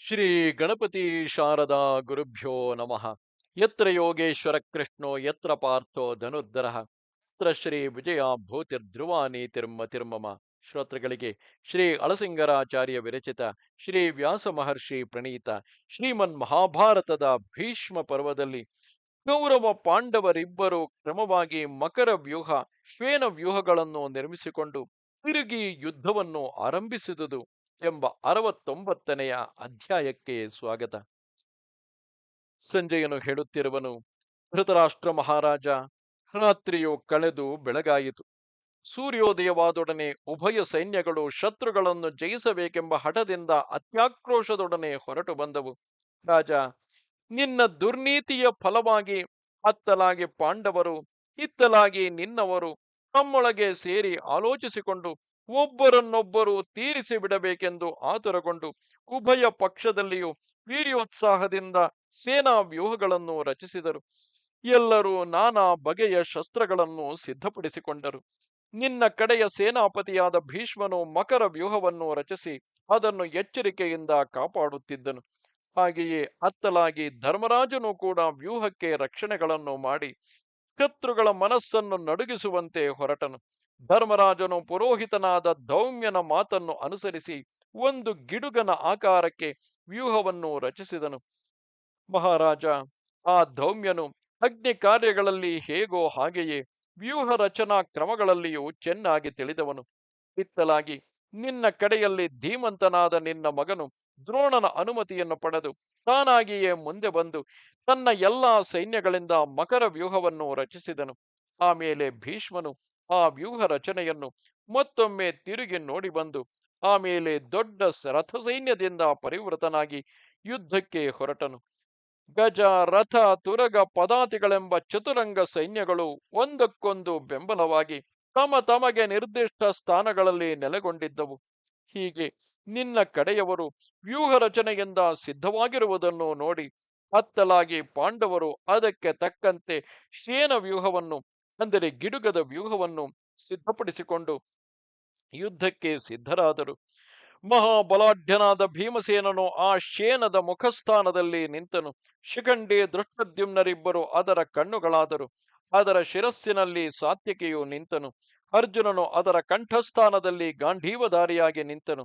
ಶ್ರೀ ಗಣಪತಿ ಶಾರದಾ ಗುರುಭ್ಯೋ ನಮಃ. ಯತ್ರ ಯೋಗೇಶ್ವರ ಕೃಷ್ಣೋ, ಯತ್ರ ಪಾರ್ಥೋ ಧನುರ್ಧರ. ಯತ್ರ ಶ್ರೀ ವಿಜಯ ಭೂತಿರ್ಧ್ರುವಾನಿ ತಿರ್ಮ ತಿರ್ಮಮ. ಶ್ರೋತೃಗಳಿಗೆ ಶ್ರೀ ಅಳಸಿಂಗರಾಚಾರ್ಯ ವಿರಚಿತ ಶ್ರೀ ವ್ಯಾಸ ಮಹರ್ಷಿ ಪ್ರಣೀತ ಶ್ರೀಮನ್ ಮಹಾಭಾರತದ ಭೀಷ್ಮ ಪರ್ವದಲ್ಲಿ ಕೌರವ ಪಾಂಡವರಿಬ್ಬರು ಕ್ರಮವಾಗಿ ಮಕರ ವ್ಯೂಹ, ಶ್ವೇನ ವ್ಯೂಹಗಳನ್ನು ನಿರ್ಮಿಸಿಕೊಂಡು ತಿರುಗಿ ಯುದ್ಧವನ್ನು ಆರಂಭಿಸಿದುದು. ಎಂಬ ಅರವತ್ತೊಂಬತ್ತನೆಯ ಅಧ್ಯಾಯಕ್ಕೆ ಸ್ವಾಗತ. ಸಂಜಯನು ಹೇಳುತ್ತಿರುವನು, ಧೃತರಾಷ್ಟ್ರ ಮಹಾರಾಜ, ರಾತ್ರಿಯು ಕಳೆದು ಬೆಳಗಾಯಿತು. ಸೂರ್ಯೋದಯವಾದೊಡನೆ ಉಭಯ ಸೈನ್ಯಗಳು ಶತ್ರುಗಳನ್ನು ಜಯಿಸಬೇಕೆಂಬ ಹಠದಿಂದ ಅತ್ಯಾಕ್ರೋಶದೊಡನೆ ಹೊರಟು ಬಂದವು. ರಾಜ, ನಿನ್ನ ದುರ್ನೀತಿಯ ಫಲವಾಗಿ ಅತ್ತಲಾಗಿ ಪಾಂಡವರು ಇತ್ತಲಾಗಿ ನಿನ್ನವರು ತಮ್ಮೊಳಗೆ ಸೇರಿ ಆಲೋಚಿಸಿಕೊಂಡು ಒಬ್ಬರನ್ನೊಬ್ಬರು ತೀರಿಸಿ ಬಿಡಬೇಕೆಂದು ಆತುರಗೊಂಡು ಉಭಯ ಪಕ್ಷದಲ್ಲಿಯೂ ವೀರ್ಯೋತ್ಸಾಹದಿಂದ ಸೇನಾ ವ್ಯೂಹಗಳನ್ನು ರಚಿಸಿದರು. ಎಲ್ಲರೂ ನಾನಾ ಬಗೆಯ ಶಸ್ತ್ರಗಳನ್ನು ಸಿದ್ಧಪಡಿಸಿಕೊಂಡರು. ನಿನ್ನ ಕಡೆಯ ಸೇನಾಪತಿಯಾದ ಭೀಷ್ಮನು ಮಕರ ವ್ಯೂಹವನ್ನು ರಚಿಸಿ ಅದನ್ನು ಎಚ್ಚರಿಕೆಯಿಂದ ಕಾಪಾಡುತ್ತಿದ್ದನು. ಹಾಗೆಯೇ ಅತ್ತಲಾಗಿ ಧರ್ಮರಾಜನು ಕೂಡ ವ್ಯೂಹಕ್ಕೆ ರಕ್ಷಣೆಗಳನ್ನು ಮಾಡಿ ಶತ್ರುಗಳ ಮನಸ್ಸನ್ನು ನಡುಗಿಸುವಂತೆ ಹೊರಟನು. ಧರ್ಮರಾಜನು ಪುರೋಹಿತನಾದ ಧೌಮ್ಯನ ಮಾತನ್ನು ಅನುಸರಿಸಿ ಒಂದು ಗಿಡುಗನ ಆಕಾರಕ್ಕೆ ವ್ಯೂಹವನ್ನು ರಚಿಸಿದನು. ಮಹಾರಾಜ, ಆ ಧೌಮ್ಯನು ಅಗ್ನಿ ಕಾರ್ಯಗಳಲ್ಲಿ ಹೇಗೋ ಹಾಗೆಯೇ ವ್ಯೂಹ ರಚನಾ ಕ್ರಮಗಳಲ್ಲಿಯೂ ಚೆನ್ನಾಗಿ ತಿಳಿದವನು. ಇತ್ತಲಾಗಿ ನಿನ್ನ ಕಡೆಯಲ್ಲಿ ಧೀಮಂತನಾದ ನಿನ್ನ ಮಗನು ದ್ರೋಣನ ಅನುಮತಿಯನ್ನು ಪಡೆದು ತಾನಾಗಿಯೇ ಮುಂದೆ ಬಂದು ತನ್ನ ಎಲ್ಲಾ ಸೈನ್ಯಗಳಿಂದ ಮಕರ ವ್ಯೂಹವನ್ನು ರಚಿಸಿದನು. ಆಮೇಲೆ ಭೀಷ್ಮನು ಆ ವ್ಯೂಹ ರಚನೆಯನ್ನು ಮತ್ತೊಮ್ಮೆ ತಿರುಗಿ ನೋಡಿ ಬಂದು ಆಮೇಲೆ ದೊಡ್ಡ ರಥ ಸೈನ್ಯದಿಂದ ಪರಿವೃತನಾಗಿ ಯುದ್ಧಕ್ಕೆ ಹೊರಟನು. ಗಜ, ರಥ, ತುರಗ ಪದಾತಿಗಳೆಂಬ ಚತುರಂಗ ಸೈನ್ಯಗಳು ಒಂದಕ್ಕೊಂದು ಬೆಂಬಲವಾಗಿ ತಮ್ಮ ತಮಗೆ ನಿರ್ದಿಷ್ಟ ಸ್ಥಾನಗಳಲ್ಲಿ ನೆಲೆಗೊಂಡಿದ್ದವು. ಹೀಗೆ ನಿನ್ನ ಕಡೆಯವರು ವ್ಯೂಹ ರಚನೆಯಿಂದ ಸಿದ್ಧವಾಗಿರುವುದನ್ನು ನೋಡಿ ಅತ್ತಲಾಗಿ ಪಾಂಡವರು ಅದಕ್ಕೆ ತಕ್ಕಂತೆ ಶೇನ ವ್ಯೂಹವನ್ನು ಅಂದರೆ ಗಿಡುಗದ ವ್ಯೂಹವನ್ನು ಸಿದ್ಧಪಡಿಸಿಕೊಂಡು ಯುದ್ಧಕ್ಕೆ ಸಿದ್ಧರಾದರು. ಮಹಾಬಲಾಢ್ಯನಾದ ಭೀಮಸೇನನು ಆ ಶೇನದ ಮುಖಸ್ಥಾನದಲ್ಲಿ ನಿಂತನು. ಶಿಖಂಡಿ ದೃಷ್ಟದ್ಯುಮ್ನರಿಬ್ಬರು ಅದರ ಕಣ್ಣುಗಳಾದರು. ಅದರ ಶಿರಸ್ಸಿನಲ್ಲಿ ಸಾತ್ಯಕೆಯು ನಿಂತನು. ಅರ್ಜುನನು ಅದರ ಕಂಠಸ್ಥಾನದಲ್ಲಿ ಗಾಂಧೀವಧಾರಿಯಾಗಿ ನಿಂತನು.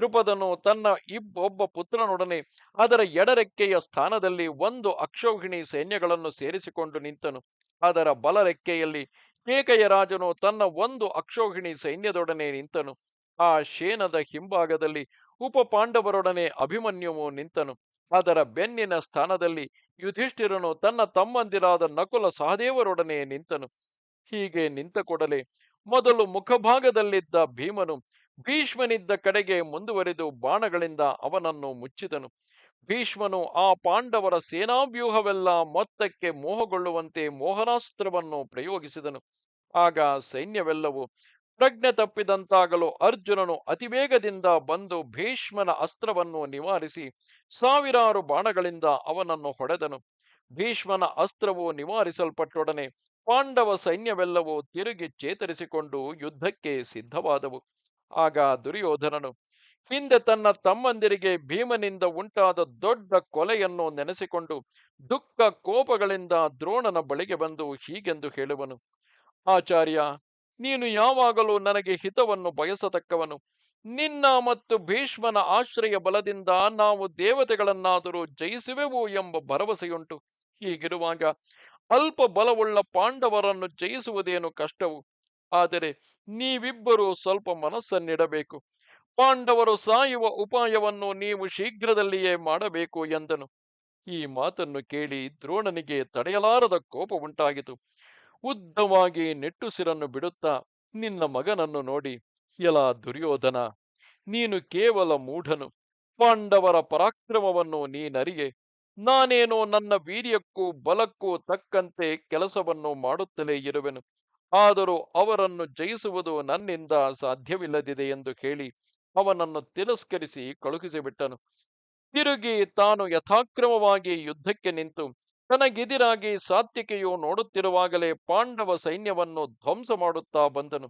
ದೃಪದನು ತನ್ನ ಇಬ್ಬೊಬ್ಬ ಪುತ್ರನೊಡನೆ ಅದರ ಎಡರೆಕ್ಕೆಯ ಸ್ಥಾನದಲ್ಲಿ ಒಂದು ಅಕ್ಷೌಹಿಣಿ ಸೈನ್ಯಗಳನ್ನು ಸೇರಿಸಿಕೊಂಡು ನಿಂತನು. ಅದರ ಬಲರೆಕ್ಕೆಯಲ್ಲಿ ಕೇಕೆಯ ರಾಜನು ತನ್ನ ಒಂದು ಅಕ್ಷೋಹಿಣಿ ಸೈನ್ಯದೊಡನೆ ನಿಂತನು. ಆ ಶೇನದ ಹಿಂಭಾಗದಲ್ಲಿ ಉಪ ಪಾಂಡವರೊಡನೆ ಅಭಿಮನ್ಯುವು ನಿಂತನು. ಅದರ ಬೆನ್ನಿನ ಸ್ಥಾನದಲ್ಲಿ ಯುಧಿಷ್ಠಿರನು ತನ್ನ ತಮ್ಮಂದಿರಾದ ನಕುಲ ಸಹದೇವರೊಡನೆ ನಿಂತನು. ಹೀಗೆ ನಿಂತ ಕೂಡಲೇ ಮೊದಲು ಮುಖಭಾಗದಲ್ಲಿದ್ದ ಭೀಮನು ಭೀಷ್ಮನಿದ್ದ ಕಡೆಗೆ ಮುಂದುವರಿದು ಬಾಣಗಳಿಂದ ಅವನನ್ನು ಮುಚ್ಚಿದನು. ಭೀಷ್ಮನು, ಆ ಪಾಂಡವರ ಸೇನಾವ್ಯೂಹವೆಲ್ಲ ಮೊತ್ತಕ್ಕೆ ಮೋಹಗೊಳ್ಳುವಂತೆ ಮೋಹನಾಸ್ತ್ರವನ್ನು ಪ್ರಯೋಗಿಸಿದನು. ಆಗ ಸೈನ್ಯವೆಲ್ಲವೂ ಪ್ರಜ್ಞೆ ತಪ್ಪಿದಂತಾಗಲು ಅರ್ಜುನನು ಅತಿವೇಗದಿಂದ ಬಂದು ಭೀಷ್ಮನ ಅಸ್ತ್ರವನ್ನು ನಿವಾರಿಸಿ ಸಾವಿರಾರು ಬಾಣಗಳಿಂದ ಅವನನ್ನು ಹೊಡೆದನು. ಭೀಷ್ಮನ ಅಸ್ತ್ರವು ನಿವಾರಿಸಲ್ಪಟ್ಟೊಡನೆ ಪಾಂಡವ ಸೈನ್ಯವೆಲ್ಲವೂ ತಿರುಗಿ ಚೇತರಿಸಿಕೊಂಡು ಯುದ್ಧಕ್ಕೆ ಸಿದ್ಧವಾದವು. ಆಗ ದುರ್ಯೋಧನನು, ಹಿಂದೆ ತನ್ನ ತಮ್ಮಂದಿರಿಗೆ ಭೀಮನಿಂದ ಉಂಟಾದ ದೊಡ್ಡ ಕೊಲೆಯನ್ನು ನೆನೆಸಿಕೊಂಡು ದುಃಖ ಕೋಪಗಳಿಂದ ದ್ರೋಣನ ಬಳಿಗೆ ಬಂದು ಹೀಗೆಂದು ಹೇಳುವನು. ಆಚಾರ್ಯ, ನೀನು ಯಾವಾಗಲೂ ನನಗೆ ಹಿತವನ್ನು ಬಯಸತಕ್ಕವನು. ನಿನ್ನ ಮತ್ತು ಭೀಷ್ಮನ ಆಶ್ರಯ ಬಲದಿಂದ ನಾವು ದೇವತೆಗಳನ್ನಾದರೂ ಜಯಿಸುವೆವು ಎಂಬ ಭರವಸೆಯುಂಟು. ಹೀಗಿರುವಾಗ ಅಲ್ಪ ಬಲವುಳ್ಳ ಪಾಂಡವರನ್ನು ಜಯಿಸುವುದೇನು ಕಷ್ಟವು? ಆದರೆ ನೀವಿಬ್ಬರು ಸ್ವಲ್ಪ ಮನಸ್ಸನ್ನಿಡಬೇಕು. ಪಾಂಡವರು ಸಾಯುವ ಉಪಾಯವನ್ನು ನೀವು ಶೀಘ್ರದಲ್ಲಿಯೇ ಮಾಡಬೇಕು ಎಂದನು. ಈ ಮಾತನ್ನು ಕೇಳಿ ದ್ರೋಣನಿಗೆ ತಡೆಯಲಾರದ ಕೋಪ ಉಂಟಾಗಿತು. ಉದ್ದವಾಗಿ ನೆಟ್ಟುಸಿರನ್ನು ಬಿಡುತ್ತಾ, ನಿನ್ನ ಮಗನನ್ನು ನೋಡಿ ಎಲ ದುರ್ಯೋಧನ, ನೀನು ಕೇವಲ ಮೂಢನು. ಪಾಂಡವರ ಪರಾಕ್ರಮವನ್ನು ನೀನರಿಯೆ. ನಾನೇನೋ ನನ್ನ ವೀರ್ಯಕ್ಕೂ ಬಲಕ್ಕೂ ತಕ್ಕಂತೆ ಕೆಲಸವನ್ನು ಮಾಡುತ್ತಲೇ ಇರುವೆನು. ಆದರೂ ಅವರನ್ನು ಜಯಿಸುವುದು ನನ್ನಿಂದ ಸಾಧ್ಯವಿಲ್ಲದಿದೆ ಎಂದು ಹೇಳಿ ಅವನನ್ನು ತಿರಸ್ಕರಿಸಿ ಕಳುಹಿಸಿಬಿಟ್ಟನು. ತಿರುಗಿ ತಾನು ಯಥಾಕ್ರಮವಾಗಿ ಯುದ್ಧಕ್ಕೆ ನಿಂತು ತನಗೆದಿರಾಗಿ ಸಾತ್ಯಕೆಯು ನೋಡುತ್ತಿರುವಾಗಲೇ ಪಾಂಡವ ಸೈನ್ಯವನ್ನು ಧ್ವಂಸ ಮಾಡುತ್ತಾ ಬಂದನು.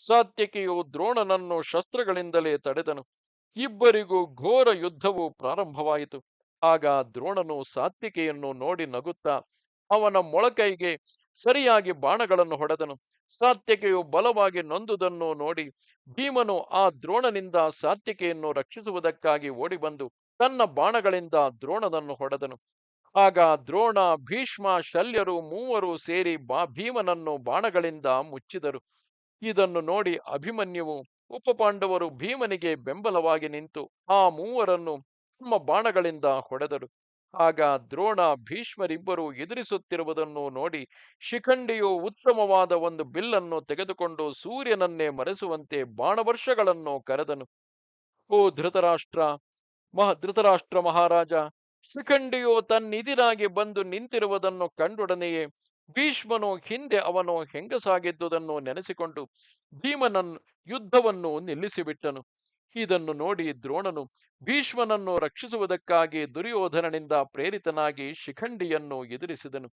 ಸಾತ್ಯಕೆಯು ದ್ರೋಣನನ್ನು ಶಸ್ತ್ರಗಳಿಂದಲೇ ತಡೆದನು. ಇಬ್ಬರಿಗೂ ಘೋರ ಯುದ್ಧವು ಪ್ರಾರಂಭವಾಯಿತು. ಆಗ ದ್ರೋಣನು ಸಾತ್ವಿಕೆಯನ್ನು ನೋಡಿ ನಗುತ್ತಾ ಅವನ ಮೊಳಕೈಗೆ ಸರಿಯಾಗಿ ಬಾಣಗಳನ್ನು ಹೊಡೆದನು. ಸಾತ್ಯಕೆಯು ಬಲವಾಗಿ ನೊಂದುದನ್ನು ನೋಡಿ ಭೀಮನು ಆ ದ್ರೋಣನಿಂದ ಸಾತ್ಯಕೆಯನ್ನು ರಕ್ಷಿಸುವುದಕ್ಕಾಗಿ ಓಡಿಬಂದು ತನ್ನ ಬಾಣಗಳಿಂದ ದ್ರೋಣನನ್ನು ಹೊಡೆದನು. ಆಗ ದ್ರೋಣ, ಭೀಷ್ಮ, ಶಲ್ಯರು ಮೂವರು ಸೇರಿ ಬಾ, ಭೀಮನನ್ನು ಬಾಣಗಳಿಂದ ಮುಚ್ಚಿದರು. ಇದನ್ನು ನೋಡಿ ಅಭಿಮನ್ಯುವು, ಉಪಪಾಂಡವರು ಭೀಮನಿಗೆ ಬೆಂಬಲವಾಗಿ ನಿಂತು ಆ ಮೂವರನ್ನು ತಮ್ಮ ಬಾಣಗಳಿಂದ ಹೊಡೆದರು. ಆಗ ದ್ರೋಣ ಭೀಷ್ಮರಿಬ್ಬರು ಎದುರಿಸುತ್ತಿರುವುದನ್ನು ನೋಡಿ ಶಿಖಂಡಿಯು ಉತ್ತಮವಾದ ಒಂದು ಬಿಲ್ಲನ್ನು ತೆಗೆದುಕೊಂಡು ಸೂರ್ಯನನ್ನೇ ಮರೆಸುವಂತೆ ಬಾಣವರ್ಷಗಳನ್ನು ಕರೆದನು. ಓ ಧೃತರಾಷ್ಟ್ರ, ಮಹ, ಧೃತರಾಷ್ಟ್ರ ಮಹಾರಾಜ, ಶಿಖಂಡಿಯು ತನ್ನಿದಿರಾಗಿ ಬಂದು ನಿಂತಿರುವುದನ್ನು ಕಂಡೊಡನೆಯೇ ಭೀಷ್ಮನು ಹಿಂದೆ ಅವನು ಹೆಂಗಸಾಗಿದ್ದುದನ್ನು ನೆನೆಸಿಕೊಂಡು ಭೀಮನನ್ನು ಯುದ್ಧವನ್ನು ನಿಲ್ಲಿಸಿಬಿಟ್ಟನು. ಇದನ್ನು ನೋಡಿ ದ್ರೋಣನು ಭೀಷ್ಮನನ್ನು ರಕ್ಷಿಸುವುದಕ್ಕಾಗಿ ದುರ್ಯೋಧನನಿಂದ ಪ್ರೇರಿತನಾಗಿ ಶಿಖಂಡಿಯನ್ನು ಎದುರಿಸಿದನು.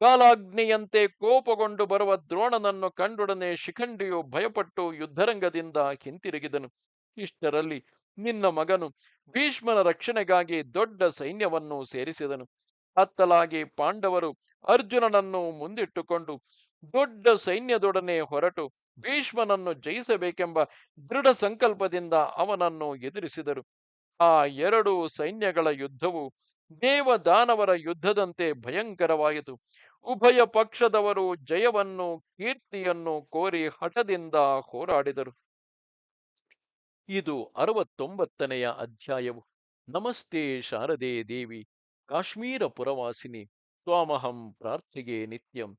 ಕಾಲಾಗ್ನಿಯಂತೆ ಕೋಪಗೊಂಡು ಬರುವ ದ್ರೋಣನನ್ನು ಕಂಡೊಡನೆ ಶಿಖಂಡಿಯು ಭಯಪಟ್ಟು ಯುದ್ಧರಂಗದಿಂದ ಹಿಂತಿರುಗಿದನು. ಇಷ್ಟರಲ್ಲಿ ನಿನ್ನ ಮಗನು ಭೀಷ್ಮನ ರಕ್ಷಣೆಗಾಗಿ ದೊಡ್ಡ ಸೈನ್ಯವನ್ನು ಸೇರಿಸಿದನು. ಅತ್ತಲಾಗಿ ಪಾಂಡವರು ಅರ್ಜುನನನ್ನು ಮುಂದಿಟ್ಟುಕೊಂಡು ದೊಡ್ಡ ಸೈನ್ಯದೊಡನೆ ಹೊರಟು ಭೀಷ್ಮನನ್ನು ಜಯಿಸಬೇಕೆಂಬ ದೃಢ ಸಂಕಲ್ಪದಿಂದ ಅವನನ್ನು ಎದುರಿಸಿದರು. ಆ ಎರಡು ಸೈನ್ಯಗಳ ಯುದ್ಧವು ದೇವದಾನವರ ಯುದ್ಧದಂತೆ ಭಯಂಕರವಾಯಿತು. ಉಭಯ ಪಕ್ಷದವರು ಜಯವನ್ನು, ಕೀರ್ತಿಯನ್ನು ಕೋರಿ ಹಠದಿಂದ ಹೋರಾಡಿದರು. ಇದು ಅರವತ್ತೊಂಬತ್ತನೆಯ ಅಧ್ಯಾಯವು. ನಮಸ್ತೆ ಶಾರದೆ ದೇವಿ, ಕಾಶ್ಮೀರ ಪುರವಾಸಿನಿ ಸ್ವಾಮಹಂ ಪ್ರಾರ್ಥಿಗೆ ನಿತ್ಯಂ.